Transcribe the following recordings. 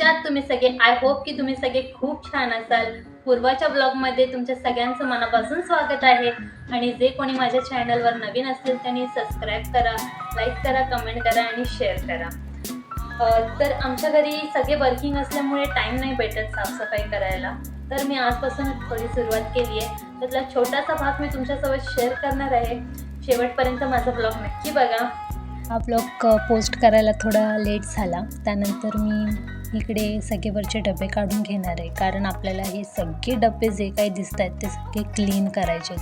तुम्ही सगळे? I hope की तुम्ही सगळे खूप छान असाल. पूर्वाच्या ब्लॉगमध्ये तुमच्या सगळ्यांचं मनापासून स्वागत आहे. आणि जे कोणी माझ्या चॅनलवर नवीन असतील त्यांनी सबस्क्राईब करा लाईक करा कमेंट करा आणि शेअर करा. तर आमच्या घरी सगळे वर्किंग असल्यामुळे टाईम नाही भेटत साफसफाई करायला. तर मी आजपासून थोडी सुरुवात केली आहे. त्यातला छोटासा भाग मी तुमच्यासोबत शेअर करणार आहे. शेवटपर्यंत माझा ब्लॉग नक्की बघा. हा ब्लॉग पोस्ट करायला थोडा लेट झाला. त्यानंतर मी इकडे सगळेवरचे डबे काढून घेणार आहे. कारण आपल्याला हे सगळे डबे जे काही दिसत आहेत ते सगळे क्लीन करायचे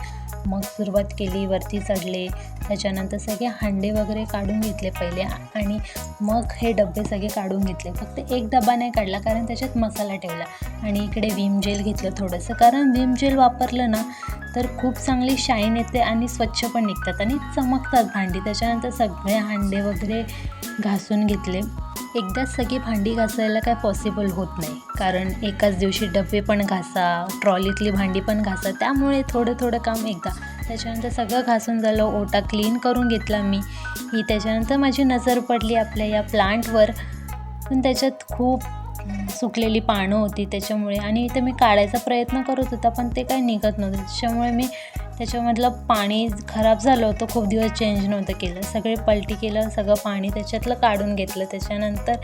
मग सुरुवात केली वरती चढले त्याच्यानंतर सगळे हांडे वगैरे काढून घेतले पहिले आणि मग हे डबे सगळे काढून घेतले. फक्त एक डबा नाही काढला कारण त्याच्यात मसाला ठेवला आणि इकडे विम जेल घेतलं थोडंसं. कारण विम जेल वापरलं ना तर खूप चांगली शाईन येते आणि स्वच्छ पण निघतात आणि चमकतात भांडी. त्याच्यानंतर सगळे हांडे वगैरे घासून घेतले. एकदाच सगळी भांडी घासायला काय पॉसिबल होत नाही. कारण एकाच दिवशी डबे पण घासा ट्रॉलीतली भांडी पण घासा त्यामुळे थोडं थोडं काम एकदा. त्याच्यानंतर सगळं घासून झालं ओटा क्लीन करून घेतला मी. ही त्याच्यानंतर माझी नजर पडली आपल्या या प्लांटवर पण त्याच्यात खूप सुकलेली पानं होती त्याच्यामुळे. आणि ते मी काढायचा प्रयत्न करत होता पण ते काही निघत नव्हतं. त्याच्यामुळे मी त्याच्यामधलं पाणी खराब झालं होतं खूप दिवस चेंज नव्हतं केलं. सगळे पलटी केलं सगळं पाणी त्याच्यातलं काढून घेतलं. त्याच्यानंतर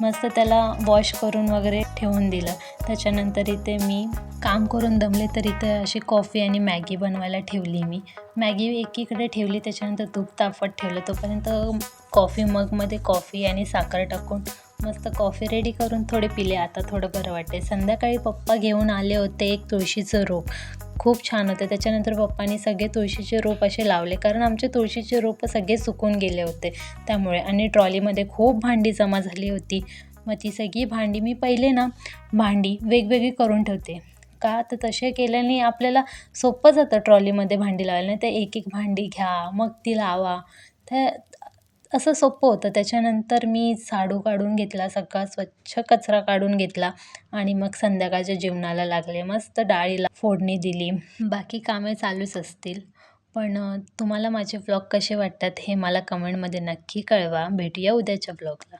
मस्त त्याला वॉश करून वगैरे ठेवून दिलं. त्याच्यानंतर इथे मी काम करून दमले तर इथे अशी कॉफी आणि मॅगी बनवायला ठेवली मी. मॅगी एकीकडे ठेवली त्याच्यानंतर तूप तापत ठेवलं. तोपर्यंत कॉफी मगमध्ये कॉफी आणि साखर टाकून मस्त कॉफी रेडी करून थोडे पिले. आता थोडं बरं वाटते संध्याकाळी पप्पा घेऊन आले होते एक तुळशीचं रोप. खूप छान होतं. त्याच्यानंतर पप्पानी सगळे तुळशीचे रोप असे लावले. कारण आमचे तुळशीचे रोपं सगळे सुकून गेले होते. त्यामुळे आणि ट्रॉलीमध्ये खूप भांडी जमा झाली होती. मग ती सगळी भांडी मी पहिले ना भांडी वेगवेगळी करून ठेवते. का तर तसे केल्याने आपल्याला सोपं जातं ट्रॉलीमध्ये भांडी लावायला. नाही तर एक एक भांडी घ्या मग ती लावा. तर असं सोपं होतं. त्याच्यानंतर मी झाडू काढून घेतला सगळा स्वच्छ कचरा काढून घेतला आणि मग संध्याकाळच्या जेवणाला लागले. मस्त डाळीला फोडणी दिली. बाकी कामे चालूच असतील. पण तुम्हाला माझे व्लॉग कसे वाटतात हे मला कमेंटमध्ये नक्की कळवा. भेटूया उद्याच्या ब्लॉगला